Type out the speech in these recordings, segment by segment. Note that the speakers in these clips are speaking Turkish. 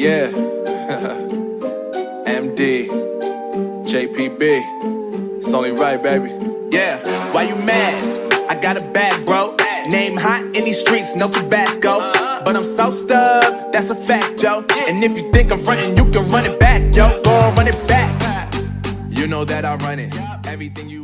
yeah. MD, JPB. It's only right, baby. Yeah, why you mad? I got a bad bro. Name hot in these streets, no Tabasco. But I'm so stuck, that's a fact, yo. And if you think I'm frontin', you can run it back, yo. Go on, run it back. You know that I run it. Everything you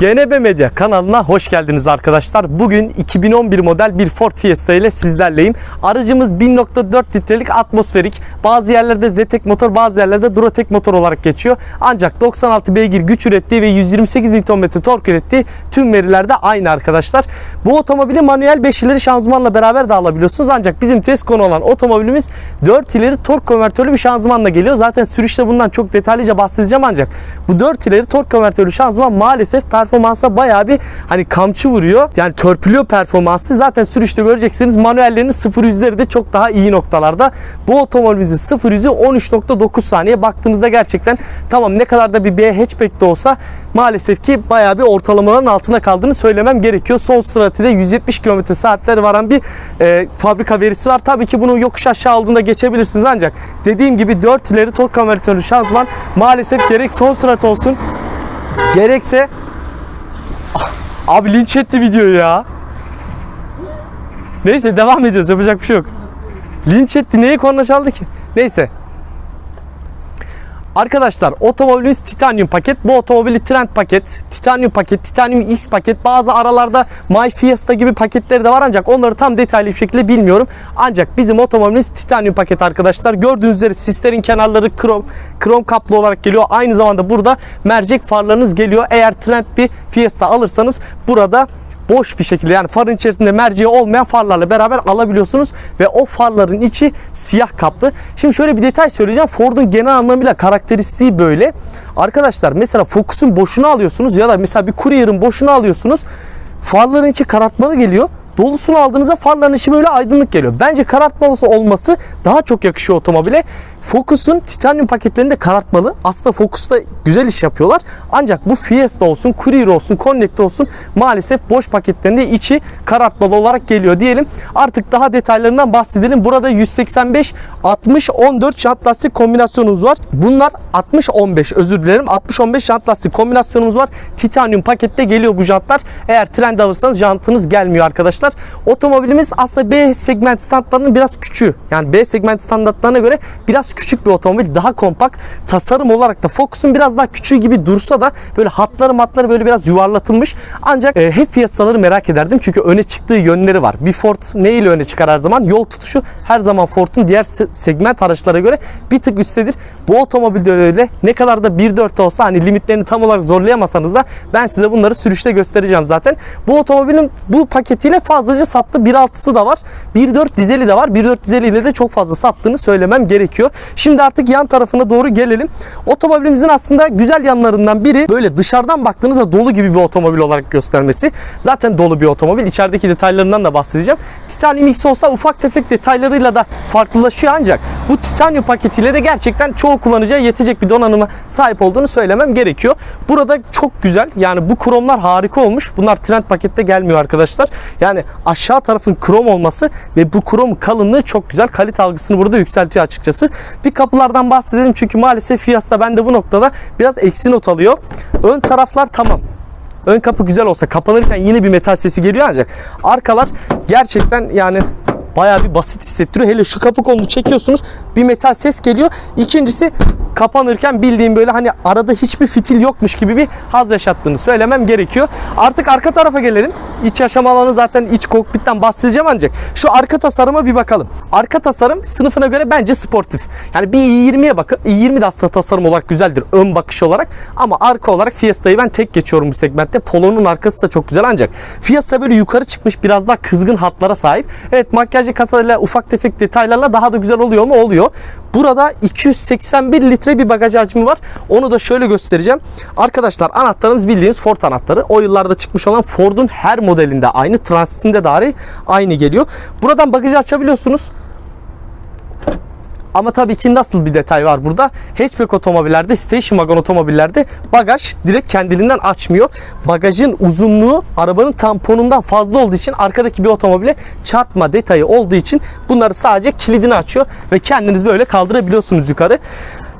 GNB Medya kanalına hoş geldiniz arkadaşlar. Bugün 2011 model bir Ford Fiesta ile sizlerleyim. Aracımız 1.4 litrelik atmosferik. Bazı yerlerde Zetek motor, bazı yerlerde Durotek motor olarak geçiyor. Ancak 96 beygir güç ürettiği ve 128 Nm tork ürettiği tüm verilerde aynı arkadaşlar. Bu otomobili manuel 5 ileri şanzımanla beraber de alabiliyorsunuz. Ancak bizim test konu olan otomobilimiz 4 ileri tork konvertörlü bir şanzımanla geliyor. Zaten sürüşte bundan çok detaylıca bahsedeceğim ancak bu 4 ileri tork konvertörlü şanzıman maalesef performansa bayağı bir hani kamçı vuruyor. Yani törpülüyor performansı. Zaten sürüşte göreceksiniz manuellerin 0 yüzleri de çok daha iyi noktalarda. Bu otomobilimizin 0 yüzü 13.9 saniye. Baktığınızda gerçekten tamam ne kadar da bir B hatchback de olsa maalesef ki bayağı bir ortalamaların altında kaldığını söylemem gerekiyor. Son stratide 170 km saatler varan bir e, fabrika verisi var. Tabii ki bunu yokuş aşağı aldığında geçebilirsiniz ancak dediğim gibi 4 ileri tork konvertörlü şanzıman maalesef gerek son sürat olsun gerekse Abi linç etti videoyu ya. Neyse devam ediyoruz. Yapacak bir şey yok. Linç etti. Neye korna çaldı ki? Neyse. Arkadaşlar otomobilimiz titanyum paket. Bu otomobili trend paket, titanyum paket, titanyum X paket. Bazı aralarda My Fiesta gibi paketleri de var ancak onları tam detaylı bir şekilde bilmiyorum. Ancak bizim otomobilimiz titanyum paket arkadaşlar. Gördüğünüz üzere sislerin kenarları krom, krom kaplı olarak geliyor. Aynı zamanda burada mercek farlarınız geliyor. Eğer trend bir Fiesta alırsanız burada boş bir şekilde yani farın içerisinde merceği olmayan farlarla beraber alabiliyorsunuz ve o farların içi siyah kaplı. Şimdi şöyle bir detay söyleyeceğim. Ford'un genel anlamıyla karakteristiği böyle. Arkadaşlar mesela Focus'un boşunu alıyorsunuz ya da mesela bir Courier'ın boşunu alıyorsunuz. Farların içi karartmalı geliyor. Dolusunu aldığınızda farların içi böyle aydınlık geliyor. Bence karartmalısı olması daha çok yakışıyor otomobile. Focus'un titanyum paketlerinde karartmalı. Aslında Focus'ta güzel iş yapıyorlar. Ancak bu Fiesta olsun, Courier olsun, Connect olsun maalesef boş paketlerinde içi karartmalı olarak geliyor diyelim. Artık daha detaylarından bahsedelim. Burada 185 60 14 jant lastik kombinasyonumuz var. Bunlar 60 15 özür dilerim. 60 15 jant lastik kombinasyonumuz var. Titanyum pakette geliyor bu jantlar. Eğer trend alırsanız jantınız gelmiyor arkadaşlar. Otomobilimiz aslında B segment standlarının biraz küçüğü. Yani B segment standartlarına göre biraz küçük bir otomobil. Daha kompakt. Tasarım olarak da Focus'un biraz daha küçüğü gibi dursa da böyle hatları matları böyle biraz yuvarlatılmış. Ancak e, hep Fiesta'ları merak ederdim. Çünkü öne çıktığı yönleri var. Bir Ford ne ile öne çıkar her zaman? Yol tutuşu her zaman Ford'un diğer se- segment araçlara göre bir tık üsttedir. Bu otomobilde öyle. Ne kadar da 1.4 olsa hani limitlerini tam olarak zorlayamasanız da ben size bunları sürüşte göstereceğim zaten. Bu otomobilin bu paketiyle fazlaca sattı. 1.6'sı da var. 1.4 dizeli de var. 1.4 dizeliyle de çok fazla sattığını söylemem gerekiyor. Şimdi artık yan tarafına doğru gelelim. Otomobilimizin aslında güzel yanlarından biri böyle dışarıdan baktığınızda dolu gibi bir otomobil olarak göstermesi. Zaten dolu bir otomobil. İçerideki detaylarından da bahsedeceğim. Titanium X olsa ufak tefek detaylarıyla da farklılaşıyor ancak bu titanium paketiyle de gerçekten çoğu kullanıcıya yetecek bir donanıma sahip olduğunu söylemem gerekiyor. Burada çok güzel. Yani bu kromlar harika olmuş. Bunlar trend pakette gelmiyor arkadaşlar. Yani aşağı tarafın krom olması ve bu krom kalınlığı çok güzel. Kalite algısını burada yükseltiyor açıkçası. Bir kapılardan bahsedelim çünkü maalesef Fiesta bende bu noktada biraz eksi not alıyor. Ön taraflar tamam. Ön kapı güzel olsa kapanırken yine bir metal sesi geliyor ancak arkalar gerçekten yani bayağı bir basit hissettiriyor. Hele şu kapı kolunu çekiyorsunuz bir metal ses geliyor. İkincisi kapanırken bildiğim böyle hani arada hiçbir fitil yokmuş gibi bir haz yaşattığını söylemem gerekiyor. Artık arka tarafa gelelim. İç yaşam alanı zaten iç kokpitten bahsedeceğim ancak şu arka tasarıma bir bakalım. Arka tasarım sınıfına göre bence sportif. Yani bir i20'ye bakın. i20 de aslında tasarım olarak güzeldir ön bakış olarak ama arka olarak Fiesta'yı ben tek geçiyorum bu segmentte. Polo'nun arkası da çok güzel ancak Fiesta böyle yukarı çıkmış biraz daha kızgın hatlara sahip. Evet makyajlı kasalarla ufak tefek detaylarla daha da güzel oluyor mu? Oluyor. Burada 281 litre bir bagaj hacmi var. Onu da şöyle göstereceğim. Arkadaşlar anahtarımız bildiğiniz Ford anahtarı. O yıllarda çıkmış olan Ford'un her modelinde aynı. Transit'inde dahi aynı geliyor. Buradan bagajı açabiliyorsunuz. Ama tabii ki nasıl bir detay var burada? Hatchback otomobillerde, station wagon otomobillerde bagaj direkt kendiliğinden açmıyor. Bagajın uzunluğu arabanın tamponundan fazla olduğu için arkadaki bir otomobile çarpma detayı olduğu için bunları sadece kilidini açıyor ve kendiniz böyle kaldırabiliyorsunuz yukarı.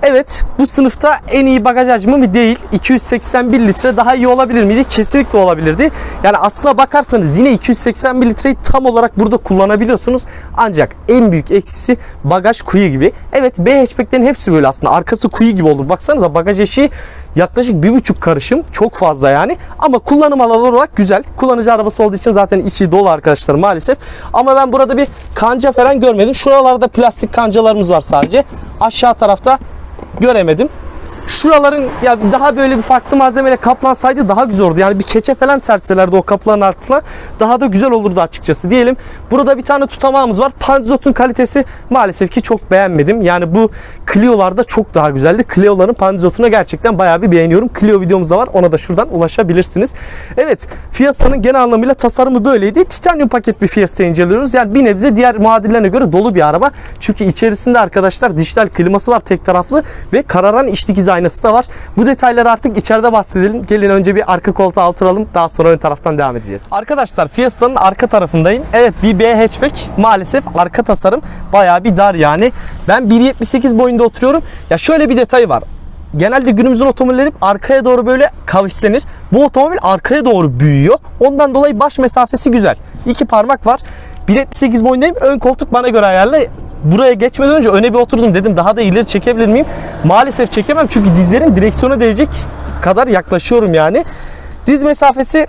Evet bu sınıfta en iyi bagaj hacmi mi değil. 281 litre daha iyi olabilir miydi? Kesinlikle olabilirdi. Yani aslına bakarsanız yine 281 litreyi tam olarak burada kullanabiliyorsunuz. Ancak en büyük eksisi bagaj kuyu gibi. Evet B hatchback'lerin hepsi böyle aslında. Arkası kuyu gibi olur. Baksanıza bagaj eşiği yaklaşık bir buçuk karışım. Çok fazla yani. Ama kullanım alanı olarak güzel. Kullanıcı arabası olduğu için zaten içi dolu arkadaşlar maalesef. Ama ben burada bir kanca falan görmedim. Şuralarda plastik kancalarımız var sadece. Aşağı tarafta göremedim. Şuraların ya daha böyle bir farklı malzemeyle kaplansaydı daha güzel olurdu. Yani bir keçe falan serselerdi o kapıların altına daha da güzel olurdu açıkçası diyelim. Burada bir tane tutamağımız var. Panzot'un kalitesi maalesef ki çok beğenmedim. Yani bu Clio'larda çok daha güzeldi. Clio'ların Panzot'una gerçekten bayağı bir beğeniyorum. Clio videomuz da var. Ona da şuradan ulaşabilirsiniz. Evet Fiesta'nın genel anlamıyla tasarımı böyleydi. Titanium paket bir Fiesta inceliyoruz. Yani bir nebze diğer muadillerine göre dolu bir araba. Çünkü içerisinde arkadaşlar dijital kliması var tek taraflı ve kararan iç dikiz aynası da var. Bu detayları artık içeride bahsedelim. Gelin önce bir arka koltuğa oturalım. Daha sonra ön taraftan devam edeceğiz. Arkadaşlar Fiesta'nın arka tarafındayım. Evet bir B hatchback. Maalesef arka tasarım bayağı bir dar yani. Ben 1.78 boyunda oturuyorum. Ya şöyle bir detay var. Genelde günümüzün otomobilleri arkaya doğru böyle kavislenir. Bu otomobil arkaya doğru büyüyor. Ondan dolayı baş mesafesi güzel. İki parmak var. 1.78 boyundayım. Ön koltuk bana göre ayarlı. Buraya geçmeden önce öne bir oturdum dedim daha da ileri çekebilir miyim? Maalesef çekemem çünkü dizlerin direksiyona değecek kadar yaklaşıyorum yani. Diz mesafesi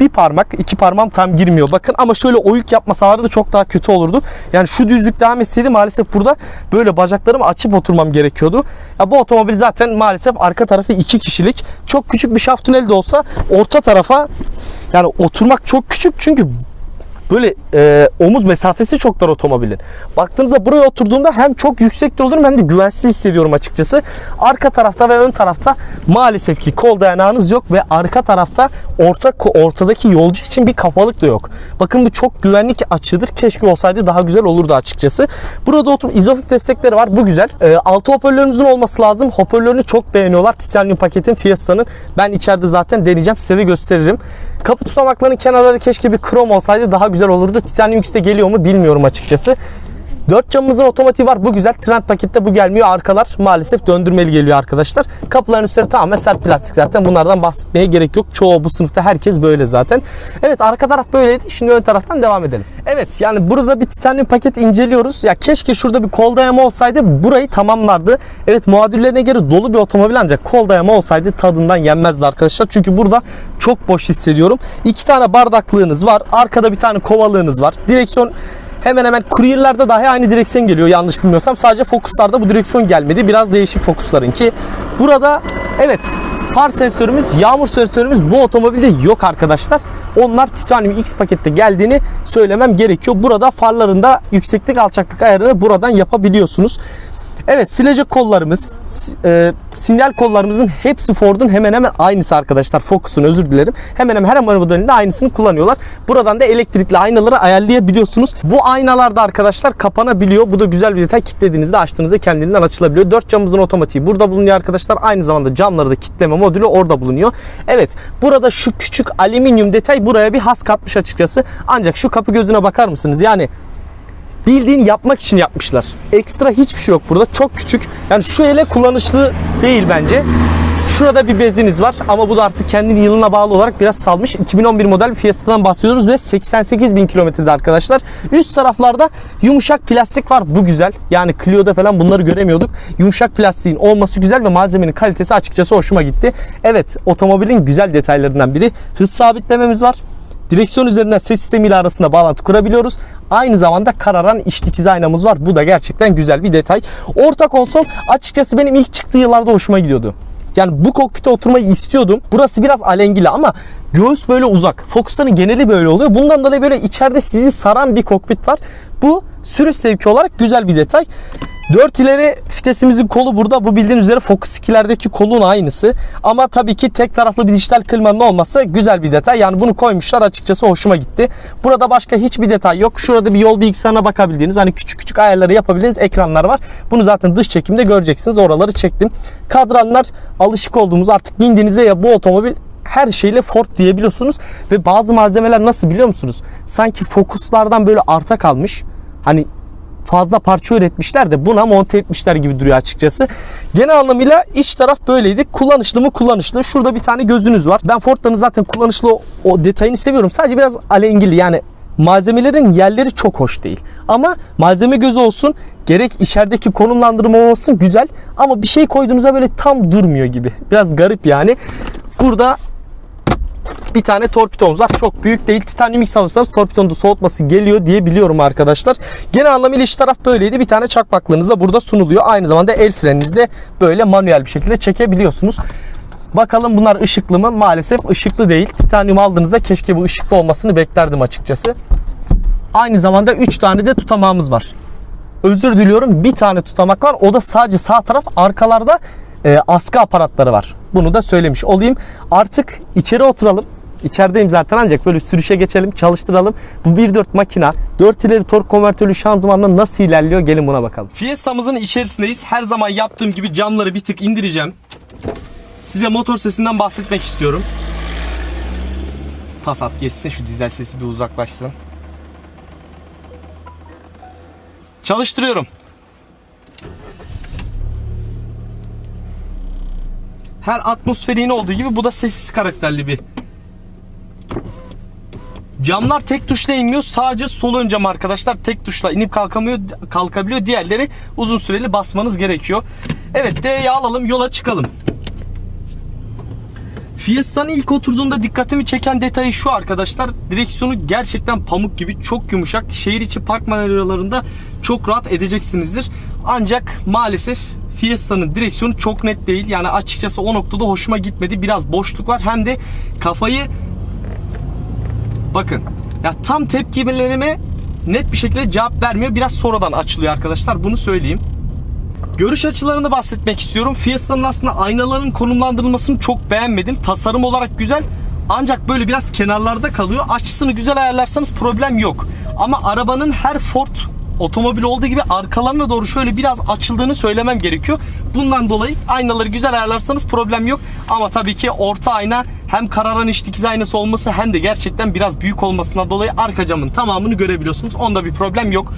bir parmak, iki parmağım tam girmiyor. Bakın ama şöyle oyuk yapmasalardı da çok daha kötü olurdu. Yani şu düzlük devam etseydi maalesef burada böyle bacaklarımı açıp oturmam gerekiyordu. Ya bu otomobil zaten maalesef arka tarafı iki kişilik. Çok küçük bir şaft tüneli de olsa orta tarafa yani oturmak çok küçük çünkü böyle e, omuz mesafesi çok dar otomobilin. Baktığınızda buraya oturduğumda hem çok yüksekte olurum hem de güvensiz hissediyorum açıkçası. Arka tarafta ve ön tarafta maalesef ki kol dayanağınız yok ve arka tarafta orta ortadaki yolcu için bir kafalık da yok. Bakın bu çok güvenlik açıdır. Keşke olsaydı daha güzel olurdu açıkçası. Burada oturup izofik destekleri var. Bu güzel. E, altı hoparlörümüzün olması lazım. Hoparlörünü çok beğeniyorlar. Titanium paketin Fiesta'nın. Ben içeride zaten deneyeceğim. Size de gösteririm. Kapı tutamaklarının kenarları keşke bir krom olsaydı daha güzel olurdu. Titanium X'te geliyor mu bilmiyorum açıkçası. 4 camımızın otomatiği var. Bu güzel. Trend pakette bu gelmiyor. Arkalar maalesef döndürmeli geliyor arkadaşlar. Kapıların üstleri tamamen sert plastik zaten. Bunlardan bahsetmeye gerek yok. Çoğu bu sınıfta herkes böyle zaten. Evet arka taraf böyleydi. Şimdi ön taraftan devam edelim. Evet yani burada bir titanium paket inceliyoruz. Ya keşke şurada bir kol dayama olsaydı burayı tamamlardı. Evet muadillerine göre dolu bir otomobil ancak kol dayama olsaydı tadından yenmezdi arkadaşlar. Çünkü burada çok boş hissediyorum. İki tane bardaklığınız var. Arkada bir tane kovalığınız var. Direksiyon Hemen hemen Courier'larda dahi aynı direksiyon geliyor yanlış bilmiyorsam. Sadece Focus'larda bu direksiyon gelmedi. Biraz değişik Focus'ların ki. Burada evet far sensörümüz, yağmur sensörümüz bu otomobilde yok arkadaşlar. Onlar Titanium X pakette geldiğini söylemem gerekiyor. Burada farlarında yükseklik alçaklık ayarını buradan yapabiliyorsunuz. Evet silecek kollarımız, e, sinyal kollarımızın hepsi Ford'un hemen hemen aynısı arkadaşlar. Focus'un özür dilerim. Hemen hemen her modelinde aynısını kullanıyorlar. Buradan da elektrikli aynaları ayarlayabiliyorsunuz. Bu aynalar da arkadaşlar kapanabiliyor. Bu da güzel bir detay. Kilitlediğinizde açtığınızda kendiliğinden açılabiliyor. 4 camımızın otomatiği burada bulunuyor arkadaşlar. Aynı zamanda camları da kilitleme modülü orada bulunuyor. Evet burada şu küçük alüminyum detay buraya bir has katmış açıkçası. Ancak şu kapı gözüne bakar mısınız? Yani bildiğin yapmak için yapmışlar. Ekstra hiçbir şey yok burada. Çok küçük. Yani şu ele kullanışlı değil bence. Şurada bir beziniz var ama bu da artık kendini yılına bağlı olarak biraz salmış. 2011 model Fiesta'dan bahsediyoruz ve 88 bin kilometrede arkadaşlar. Üst taraflarda yumuşak plastik var. Bu güzel. Yani Clio'da falan bunları göremiyorduk. Yumuşak plastiğin olması güzel ve malzemenin kalitesi açıkçası hoşuma gitti. Evet otomobilin güzel detaylarından biri. Hız sabitlememiz var. Direksiyon üzerinden ses sistemiyle arasında bağlantı kurabiliyoruz. Aynı zamanda kararan iç dikiz aynamız var. Bu da gerçekten güzel bir detay. Orta konsol açıkçası benim ilk çıktığı yıllarda hoşuma gidiyordu. Yani bu kokpite oturmayı istiyordum. Burası biraz alengili ama göğüs böyle uzak. Focus'ların geneli böyle oluyor. Bundan dolayı böyle içeride sizi saran bir kokpit var. Bu sürüş zevki olarak güzel bir detay. 4 ileri vitesimizin kolu burada. Bu bildiğin üzere Focus 2'lerdeki kolun aynısı. Ama tabii ki tek taraflı bir dijital klimanın olması güzel bir detay. Yani bunu koymuşlar açıkçası hoşuma gitti. Burada başka hiçbir detay yok. Şurada bir yol bilgisayarına bakabildiğiniz hani küçük küçük ayarları yapabildiğiniz ekranlar var. Bunu zaten dış çekimde göreceksiniz. Oraları çektim. Kadranlar alışık olduğumuz artık bindiğinizde ya bu otomobil her şeyle Ford diyebiliyorsunuz ve bazı malzemeler nasıl biliyor musunuz? Sanki Focus'lardan böyle arta kalmış. Hani fazla parça üretmişler de buna monte etmişler gibi duruyor açıkçası. Genel anlamıyla iç taraf böyleydi. Kullanışlı mı kullanışlı. Şurada bir tane gözünüz var. Ben Ford'ların zaten kullanışlı o, detayını seviyorum. Sadece biraz alengili yani malzemelerin yerleri çok hoş değil. Ama malzeme gözü olsun gerek içerideki konumlandırma olsun güzel ama bir şey koyduğunuzda böyle tam durmuyor gibi. Biraz garip yani. Burada bir tane torpidomuz var. Çok büyük değil. Titanium X alırsanız torpidonun da soğutması geliyor diye biliyorum arkadaşlar. Genel anlamıyla iç taraf böyleydi. Bir tane çakmaklığınız da burada sunuluyor. Aynı zamanda el freninizi de böyle manuel bir şekilde çekebiliyorsunuz. Bakalım bunlar ışıklı mı? Maalesef ışıklı değil. Titanium aldığınızda keşke bu ışıklı olmasını beklerdim açıkçası. Aynı zamanda 3 tane de tutamağımız var. Özür diliyorum bir tane tutamak var. O da sadece sağ taraf. Arkalarda e, askı aparatları var. Bunu da söylemiş olayım. Artık içeri oturalım. İçerideyim zaten ancak böyle sürüşe geçelim, çalıştıralım. Bu 1.4 makina 4 ileri tork konvertörlü şanzımanla nasıl ilerliyor gelin buna bakalım. Fiesta'mızın içerisindeyiz. Her zaman yaptığım gibi camları bir tık indireceğim. Size motor sesinden bahsetmek istiyorum. Passat geçsin şu dizel sesi bir uzaklaşsın. Çalıştırıyorum. Her atmosferin olduğu gibi bu da sessiz karakterli bir. Camlar tek tuşla inmiyor. Sadece sol ön cam arkadaşlar tek tuşla inip kalkamıyor, kalkabiliyor. Diğerleri uzun süreli basmanız gerekiyor. Evet D'yi alalım yola çıkalım. Fiesta'nın ilk oturduğunda dikkatimi çeken detayı şu arkadaşlar. Direksiyonu gerçekten pamuk gibi çok yumuşak. Şehir içi park manevralarında çok rahat edeceksinizdir. Ancak maalesef Fiesta'nın direksiyonu çok net değil. Yani açıkçası o noktada hoşuma gitmedi. Biraz boşluk var. Hem de kafayı bakın ya tam tepkilerime net bir şekilde cevap vermiyor. Biraz sonradan açılıyor arkadaşlar. Bunu söyleyeyim. Görüş açılarını bahsetmek istiyorum. Fiesta'nın aslında aynaların konumlandırılmasını çok beğenmedim. Tasarım olarak güzel ancak böyle biraz kenarlarda kalıyor. Açısını güzel ayarlarsanız problem yok. Ama arabanın her Ford otomobil olduğu gibi arkalarına doğru şöyle biraz açıldığını söylemem gerekiyor. Bundan dolayı aynaları güzel ayarlarsanız problem yok. Ama tabii ki orta ayna hem kararan iç dikiz aynası olması hem de gerçekten biraz büyük olmasından dolayı arka camın tamamını görebiliyorsunuz. Onda bir problem yok.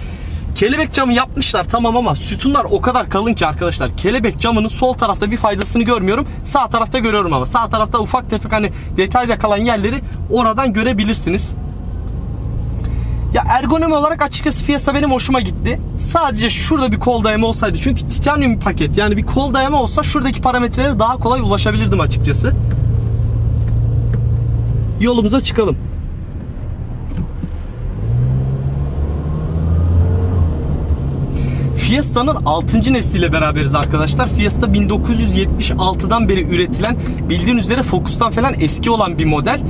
Kelebek camı yapmışlar tamam ama sütunlar o kadar kalın ki arkadaşlar. Kelebek camının sol tarafta bir faydasını görmüyorum. Sağ tarafta görüyorum ama. Sağ tarafta ufak tefek hani detayda kalan yerleri oradan görebilirsiniz. Ya ergonomi olarak açıkçası Fiesta benim hoşuma gitti. Sadece şurada bir kol dayama olsaydı. Çünkü titanyum paket. Yani bir kol dayama olsa şuradaki parametrelere daha kolay ulaşabilirdim açıkçası. Yolumuza çıkalım. Fiesta'nın 6. nesliyle beraberiz arkadaşlar. Fiesta 1976'dan beri üretilen bildiğin üzere Focus'tan falan eski olan bir model.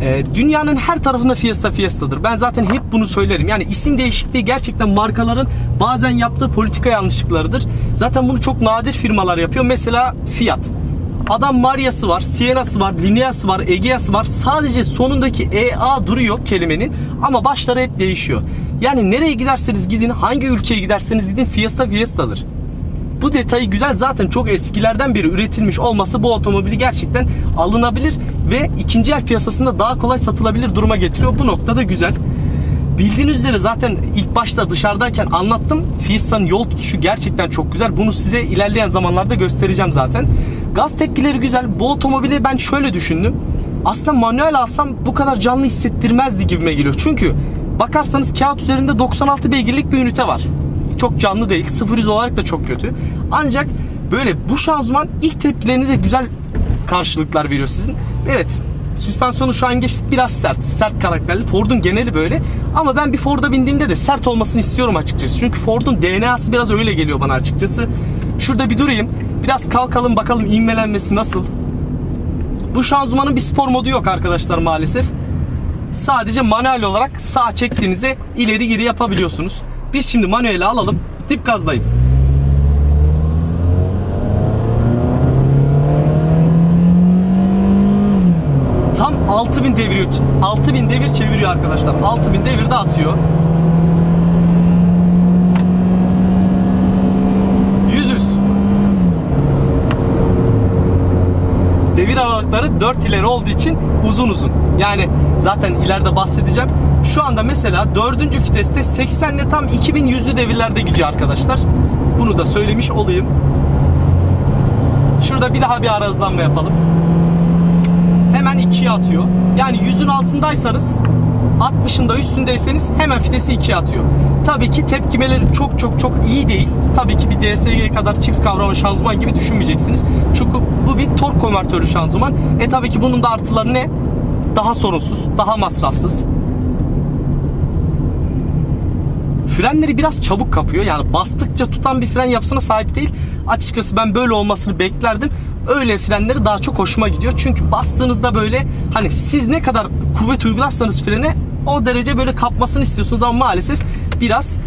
Ee, dünyanın her tarafında Fiesta Fiesta'dır. Ben zaten hep bunu söylerim. Yani isim değişikliği gerçekten markaların bazen yaptığı politika yanlışlıklarıdır. Zaten bunu çok nadir firmalar yapıyor. Mesela Fiat. Adam Maria'sı var, Siena'sı var, Linea'sı var, Egea'sı var. Sadece sonundaki EA duruyor kelimenin ama başları hep değişiyor. Yani nereye giderseniz gidin, hangi ülkeye giderseniz gidin Fiesta Fiesta'dır. Bu detayı güzel zaten çok eskilerden beri üretilmiş olması bu otomobili gerçekten alınabilir ve ikinci el piyasasında daha kolay satılabilir duruma getiriyor. Bu noktada güzel. Bildiğiniz üzere zaten ilk başta dışarıdayken anlattım. Fiesta'nın yol tutuşu gerçekten çok güzel. Bunu size ilerleyen zamanlarda göstereceğim zaten. Gaz tepkileri güzel. Bu otomobili ben şöyle düşündüm. Aslında manuel alsam bu kadar canlı hissettirmezdi gibime geliyor. Çünkü bakarsanız kağıt üzerinde 96 beygirlik bir ünite var. Çok canlı değil. 0 olarak da çok kötü. Ancak böyle bu şanzıman ilk tepkilerinize güzel karşılıklar veriyor sizin. Evet Süspansiyonu şu an geçtik biraz sert. Sert karakterli. Ford'un geneli böyle. Ama ben bir Ford'a bindiğimde de sert olmasını istiyorum açıkçası. Çünkü Ford'un DNA'sı biraz öyle geliyor bana açıkçası. Şurada bir durayım. Biraz kalkalım bakalım inmelenmesi nasıl. Bu şanzımanın bir spor modu yok arkadaşlar maalesef. Sadece manuel olarak sağ çektiğinizde ileri geri yapabiliyorsunuz. Biz şimdi manueli alalım. Dip gazdayım. Tam 6000 devir 6000 devir çeviriyor arkadaşlar. 6000 devirde atıyor. 100. Devir aralıkları 4 ileri olduğu için uzun uzun. Yani zaten ileride bahsedeceğim. Şu anda mesela 4. viteste 80 ile tam 2100'lü devirlerde gidiyor arkadaşlar. Bunu da söylemiş olayım. Şurada bir daha bir ara hızlanma yapalım. Hemen 2'ye atıyor. Yani 100'ün altındaysanız 60'ın da üstündeyseniz hemen vitesi 2'ye atıyor. Tabii ki tepkimeleri çok çok çok iyi değil. Tabii ki bir DSG kadar çift kavrama şanzıman gibi düşünmeyeceksiniz. Çünkü bu bir tork konvertörü şanzıman. E tabii ki bunun da artıları ne? Daha sorunsuz, daha masrafsız. Frenleri biraz çabuk kapıyor. Yani bastıkça tutan bir fren yapısına sahip değil. Açıkçası ben böyle olmasını beklerdim. Öyle frenleri daha çok hoşuma gidiyor. Çünkü bastığınızda böyle hani siz ne kadar kuvvet uygularsanız frene o derece böyle kapmasını istiyorsunuz ama maalesef biraz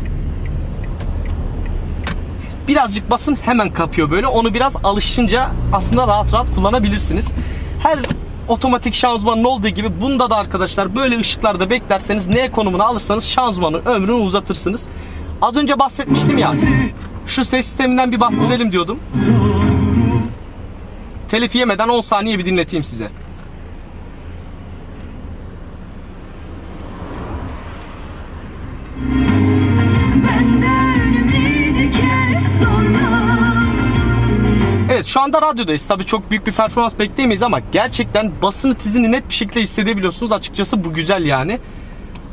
birazcık basın hemen kapıyor böyle. Onu biraz alışınca aslında rahat rahat kullanabilirsiniz. Her otomatik şanzımanın olduğu gibi bunda da arkadaşlar böyle ışıklarda beklerseniz ne konumuna alırsanız şanzımanın ömrünü uzatırsınız. Az önce bahsetmiştim ya. Şu ses sisteminden bir bahsedelim diyordum. Telif yemeden 10 saniye bir dinleteyim size. Şu anda radyodayız. Tabii çok büyük bir performans bekleyemeyiz ama gerçekten basını tizini net bir şekilde hissedebiliyorsunuz. Açıkçası bu güzel yani.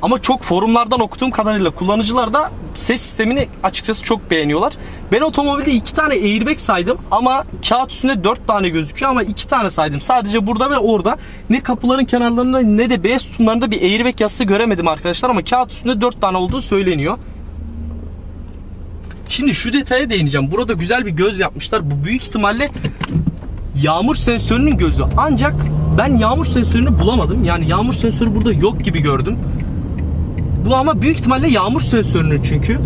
Ama çok forumlardan okuduğum kadarıyla kullanıcılar da ses sistemini açıkçası çok beğeniyorlar. Ben otomobilde iki tane airbag saydım ama kağıt üstünde dört tane gözüküyor ama iki tane saydım. Sadece burada ve orada ne kapıların kenarlarında ne de beyaz sütunlarında bir airbag yazısı göremedim arkadaşlar ama kağıt üstünde dört tane olduğu söyleniyor. Şimdi şu detaya değineceğim. Burada güzel bir göz yapmışlar. Bu büyük ihtimalle yağmur sensörünün gözü. Ancak ben yağmur sensörünü bulamadım. Yani yağmur sensörü burada yok gibi gördüm. Bu ama büyük ihtimalle yağmur sensörünün çünkü.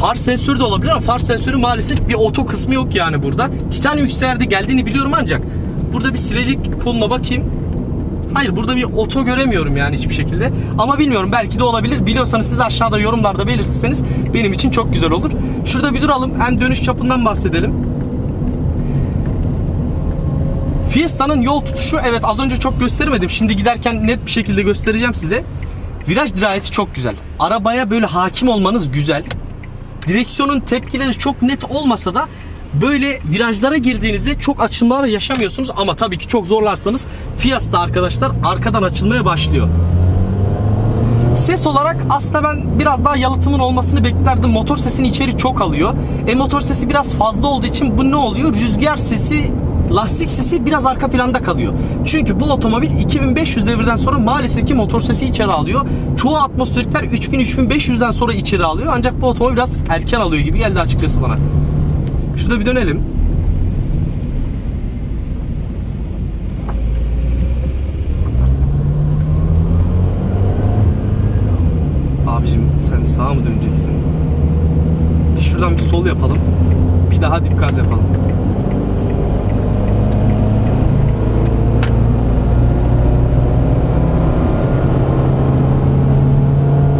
Far sensörü de olabilir ama far sensörü maalesef bir oto kısmı yok yani burada. Titanium yükselerde geldiğini biliyorum ancak burada bir silecek koluna bakayım. Hayır burada bir oto göremiyorum yani hiçbir şekilde. Ama bilmiyorum belki de olabilir. Biliyorsanız siz aşağıda yorumlarda belirtirseniz benim için çok güzel olur. Şurada bir duralım. Hem dönüş çapından bahsedelim. Fiesta'nın yol tutuşu evet az önce çok göstermedim. Şimdi giderken net bir şekilde göstereceğim size. Viraj dirayeti çok güzel. Arabaya böyle hakim olmanız güzel. Direksiyonun tepkileri çok net olmasa da böyle virajlara girdiğinizde çok açılmalar yaşamıyorsunuz ama tabii ki çok zorlarsanız Fiesta arkadaşlar arkadan açılmaya başlıyor. Ses olarak aslında ben biraz daha yalıtımın olmasını beklerdim. Motor sesini içeri çok alıyor. E motor sesi biraz fazla olduğu için bu ne oluyor? Rüzgar sesi lastik sesi biraz arka planda kalıyor. Çünkü bu otomobil 2500 devirden sonra maalesef ki motor sesi içeri alıyor. Çoğu atmosferikler 3000-3500'den sonra içeri alıyor. Ancak bu otomobil biraz erken alıyor gibi geldi açıkçası bana. Şurada bir dönelim. Abicim sen sağa mı döneceksin? Bir şuradan bir sol yapalım. Bir daha dip gaz yapalım.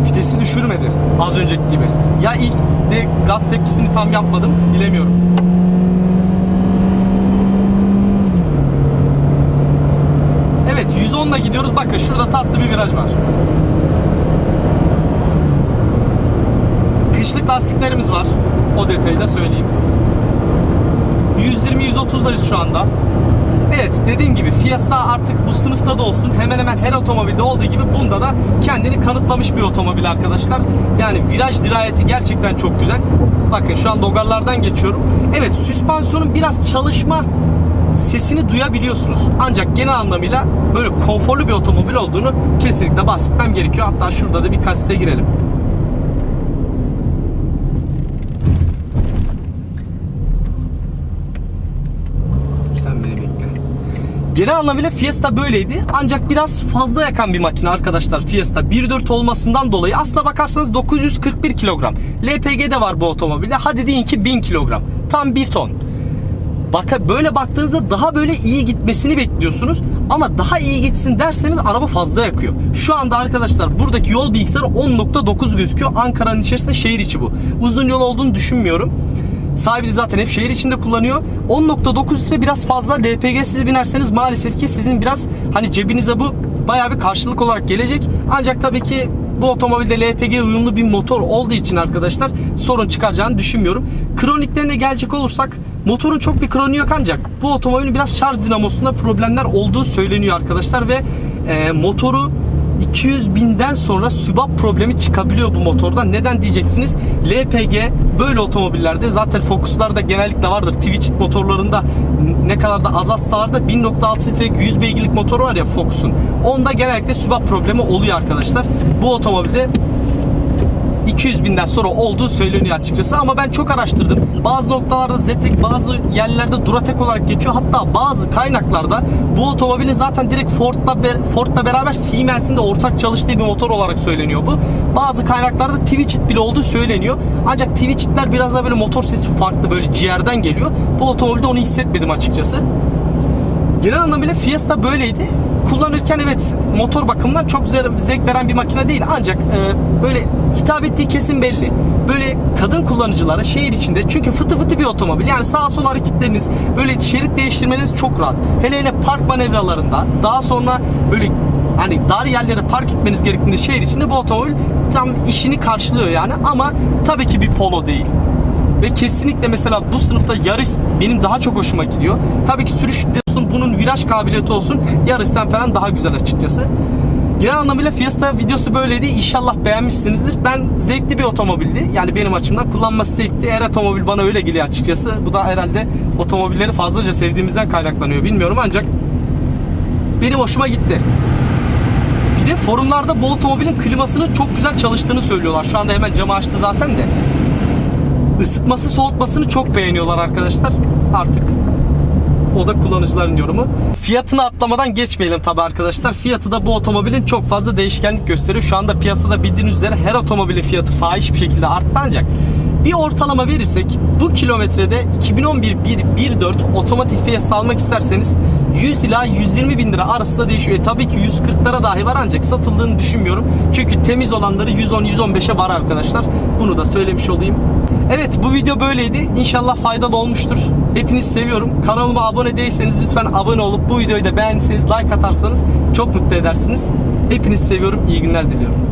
Vitesi düşürmedi az önceki gibi. Ya ilk de gaz tepkisini tam yapmadım bilemiyorum. Evet 110 ile gidiyoruz. Bakın şurada tatlı bir viraj var. Kışlık lastiklerimiz var. O detayı da söyleyeyim. 120-130'dayız şu anda. Evet dediğim gibi Fiesta artık bu sınıfta da olsun hemen hemen her otomobilde olduğu gibi bunda da kendini kanıtlamış bir otomobil arkadaşlar. Yani viraj dirayeti gerçekten çok güzel. Bakın şu an dogarlardan geçiyorum. Evet süspansiyonun biraz çalışma sesini duyabiliyorsunuz. Ancak genel anlamıyla böyle konforlu bir otomobil olduğunu kesinlikle bahsetmem gerekiyor. Hatta şurada da bir kasete girelim. Genel anlamıyla Fiesta böyleydi. Ancak biraz fazla yakan bir makine arkadaşlar Fiesta. 1.4 olmasından dolayı aslına bakarsanız 941 kilogram. LPG de var bu otomobilde. Hadi deyin ki 1000 kilogram. Tam 1 ton. baka böyle baktığınızda daha böyle iyi gitmesini bekliyorsunuz. Ama daha iyi gitsin derseniz araba fazla yakıyor. Şu anda arkadaşlar buradaki yol bilgisayarı 10.9 gözüküyor. Ankara'nın içerisinde şehir içi bu. Uzun yol olduğunu düşünmüyorum. Sahibi zaten hep şehir içinde kullanıyor. 10.9 litre biraz fazla. LPG'siz binerseniz maalesef ki sizin biraz hani cebinize bu bayağı bir karşılık olarak gelecek. Ancak tabii ki bu otomobilde LPG uyumlu bir motor olduğu için arkadaşlar sorun çıkaracağını düşünmüyorum. Kroniklerine gelecek olursak motorun çok bir kroniği yok ancak bu otomobilin biraz şarj dinamosunda problemler olduğu söyleniyor arkadaşlar ve e, motoru 200 binden sonra sübap problemi çıkabiliyor bu motordan. Neden diyeceksiniz? LPG böyle otomobillerde zaten Focus'larda genellikle vardır. Twitch motorlarında ne kadar da az atsalar da 1.6 litrelik 100 beygirlik motoru var ya Focus'un. Onda genellikle sübap problemi oluyor arkadaşlar. Bu otomobilde 200 binden sonra olduğu söyleniyor açıkçası ama ben çok araştırdım. Bazı noktalarda Zetek, bazı yerlerde Duratek olarak geçiyor. Hatta bazı kaynaklarda bu otomobilin zaten direkt Ford'la, Ford'la beraber Siemens'in de ortak çalıştığı bir motor olarak söyleniyor bu. Bazı kaynaklarda Twitchit bile olduğu söyleniyor. Ancak Twitchit'ler biraz daha böyle motor sesi farklı böyle ciğerden geliyor. Bu otomobilde onu hissetmedim açıkçası. Genel anlamıyla Fiesta böyleydi. Kullanırken evet motor bakımından çok ze- zevk veren bir makine değil ancak e, böyle hitap ettiği kesin belli. Böyle kadın kullanıcılara şehir içinde çünkü fıtı fıtı bir otomobil yani sağa sola hareketleriniz böyle şerit değiştirmeniz çok rahat. Hele hele park manevralarında daha sonra böyle hani dar yerlere park etmeniz gerektiğinde şehir içinde bu otomobil tam işini karşılıyor yani ama tabii ki bir polo değil. Ve kesinlikle mesela bu sınıfta Yaris benim daha çok hoşuma gidiyor. Tabii ki sürüş olsun, bunun viraj kabiliyeti olsun Yaris'ten falan daha güzel açıkçası. Genel anlamıyla Fiesta videosu böyleydi. İnşallah beğenmişsinizdir. Ben zevkli bir otomobildi. Yani benim açımdan kullanması zevkli. Her otomobil bana öyle geliyor açıkçası. Bu da herhalde otomobilleri fazlaca sevdiğimizden kaynaklanıyor. Bilmiyorum ancak benim hoşuma gitti. Bir de forumlarda bu otomobilin klimasının çok güzel çalıştığını söylüyorlar. Şu anda hemen camı açtı zaten de. Isıtması soğutmasını çok beğeniyorlar arkadaşlar. Artık o da kullanıcıların yorumu. Fiyatını atlamadan geçmeyelim tabi arkadaşlar. Fiyatı da bu otomobilin çok fazla değişkenlik gösteriyor. Şu anda piyasada bildiğiniz üzere her otomobilin fiyatı fahiş bir şekilde arttı ancak bir ortalama verirsek bu kilometrede 2011 1.4 otomatik Fiesta almak isterseniz 100 ila 120 bin lira arasında değişiyor. E tabii ki 140'lara dahi var ancak satıldığını düşünmüyorum. Çünkü temiz olanları 110-115'e var arkadaşlar. Bunu da söylemiş olayım. Evet bu video böyleydi. İnşallah faydalı olmuştur. Hepinizi seviyorum. Kanalıma abone değilseniz lütfen abone olup bu videoyu da beğendiyseniz like atarsanız çok mutlu edersiniz. Hepinizi seviyorum. İyi günler diliyorum.